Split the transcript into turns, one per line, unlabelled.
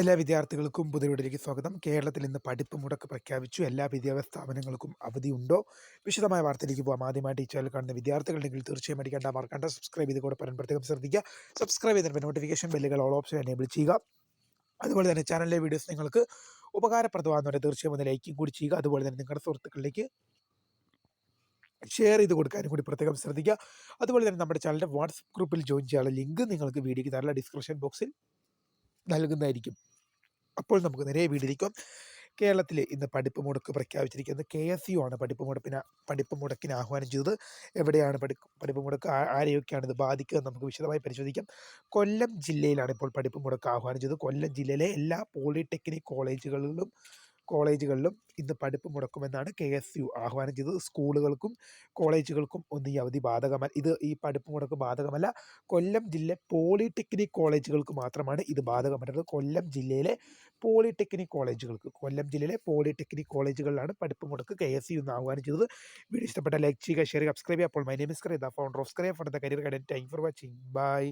എല്ലാ വിദ്യാർത്ഥികൾക്കും പുതിയവിടിലേക്ക് സ്വാഗതം. കേരളത്തിൽ ഇന്ന് പഠിപ്പ് മുടക്ക് പ്രഖ്യാപിച്ചു. എല്ലാ വിദ്യാഭ്യാസ സ്ഥാപനങ്ങൾക്കും അവധിയുണ്ടോ? വിശദമായ വാർത്തയിലേക്ക് പോകാം ആദ്യമായിട്ട് ഈ ചാനൽ കാണുന്ന വിദ്യാർത്ഥികളുണ്ടെങ്കിൽ തീർച്ചയായും അടിക്കേണ്ട മറക്കണ്ട സബ്സ്ക്രൈബ് ചെയ്ത് കൂടെ പറയാൻ പ്രത്യേകം ശ്രദ്ധിക്കുക. സബ്സ്ക്രൈബ് ചെയ്തിട്ട് നോട്ടിഫിക്കേഷൻ ബെല്ലുകൾ ഓൾ ഓപ്ഷൻ എനേബിൾ ചെയ്യുക. അതുപോലെ തന്നെ ചാനലിലെ വീഡിയോസ് നിങ്ങൾക്ക് ഉപകാരപ്രദമാകുന്നവരെ തീർച്ചയായും ഒന്ന് ലൈക്കും കൂടി ചെയ്യുക. അതുപോലെ തന്നെ നിങ്ങളുടെ സുഹൃത്തുക്കളിലേക്ക് ഷെയർ ചെയ്ത് കൊടുക്കാനും കൂടി പ്രത്യേകം ശ്രദ്ധിക്കുക. അതുപോലെ തന്നെ നമ്മുടെ ചാനലിന്റെ വാട്സപ്പ് ഗ്രൂപ്പിൽ ജോയിൻ ചെയ്യാനുള്ള ലിങ്ക് നിങ്ങൾക്ക് വീഡിയോയ്ക്ക് തരാനുള്ള ഡിസ്ക്രിപ്ഷൻ ബോക്സിൽ നൽകുന്നതായിരിക്കും. അപ്പോൾ നമുക്ക് നേരെ വീടിരിക്കും കേരളത്തിൽ ഇന്ന് പഠിപ്പ് മുടക്ക് പ്രഖ്യാപിച്ചിരിക്കുന്നത് കെ എസ് യു ആണ്. പഠിപ്പ് മുടപ്പിന് പഠിപ്പ് മുടക്കിന് ആഹ്വാനം ചെയ്തത് എവിടെയാണ് പഠി പഠിപ്പ് മുടക്ക് ആരെയൊക്കെയാണ് ഇത് ബാധിക്കുക നമുക്ക് വിശദമായി പരിശോധിക്കാം. കൊല്ലം ജില്ലയിലാണ് ഇപ്പോൾ പഠിപ്പ് മുടക്ക് ആഹ്വാനം ചെയ്തത്. കൊല്ലം ജില്ലയിലെ എല്ലാ പോളിടെക്നിക് കോളേജുകളിലും കോളേജുകളിലും ഇന്ന് പഠിപ്പ് മുടക്കുമെന്നാണ് കെ എസ് യു ആഹ്വാനം ചെയ്തത്. സ്കൂളുകൾക്കും കോളേജുകൾക്കും ഒന്നും ഈ അവധി ബാധകമല്ല ഇത് ഈ പഠിപ്പ് മുടക്ക് ബാധകമല്ല. കൊല്ലം ജില്ല പോളിടെക്നിക് കോളേജുകൾക്ക് മാത്രമാണ് ഇത് ബാധകമറ്റത് കൊല്ലം ജില്ലയിലെ പോളിടെക്നിക് കോളേജുകൾക്ക് കൊല്ലം ജില്ലയിലെ പോളിടെക്നിക് കോളേജുകളിലാണ് പഠിപ്പ് മുടക്ക് കെ എസ് യു എന്ന് ആഹ്വാനം ചെയ്തത്. വീഡിയോ ഇഷ്ടപ്പെട്ട ലൈക്ക് ചെയ്യുക ഷെയർ സബ്സ്ക്രൈബ് ചെയ്യുക. അപ്പോൾ my name is Kariya founder of scry for the career guidance thank for watching bye